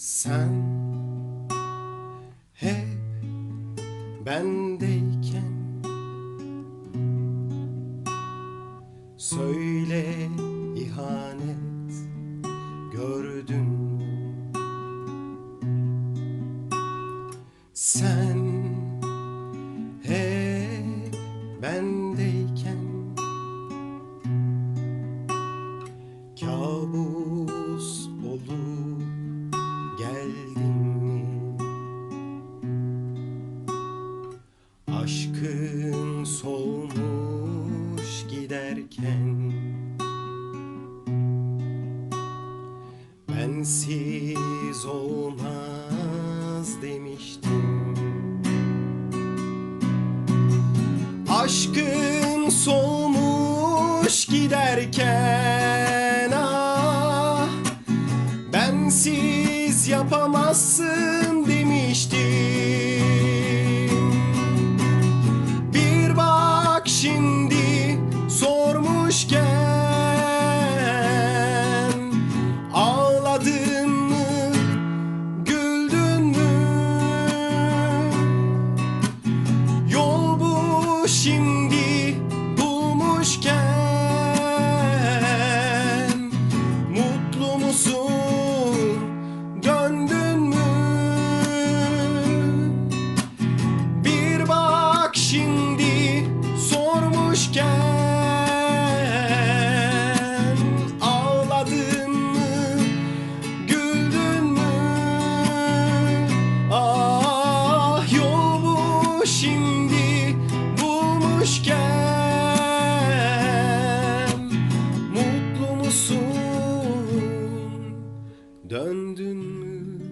Sen hep bendeyken Söyle ihanet gördün? Sen hep bendeyken Aşkın solmuş giderken Bensiz olmaz demiştim. Aşkın solmuş giderken ah Bensiz yapamazsın sormuşken Ağladın mı güldün mü? Yol bu şimdi bulmuşken Mutlu musun döndün mü? Bir bak şimdi sormuşken bulmuşken Mutlu musun? Döndün mü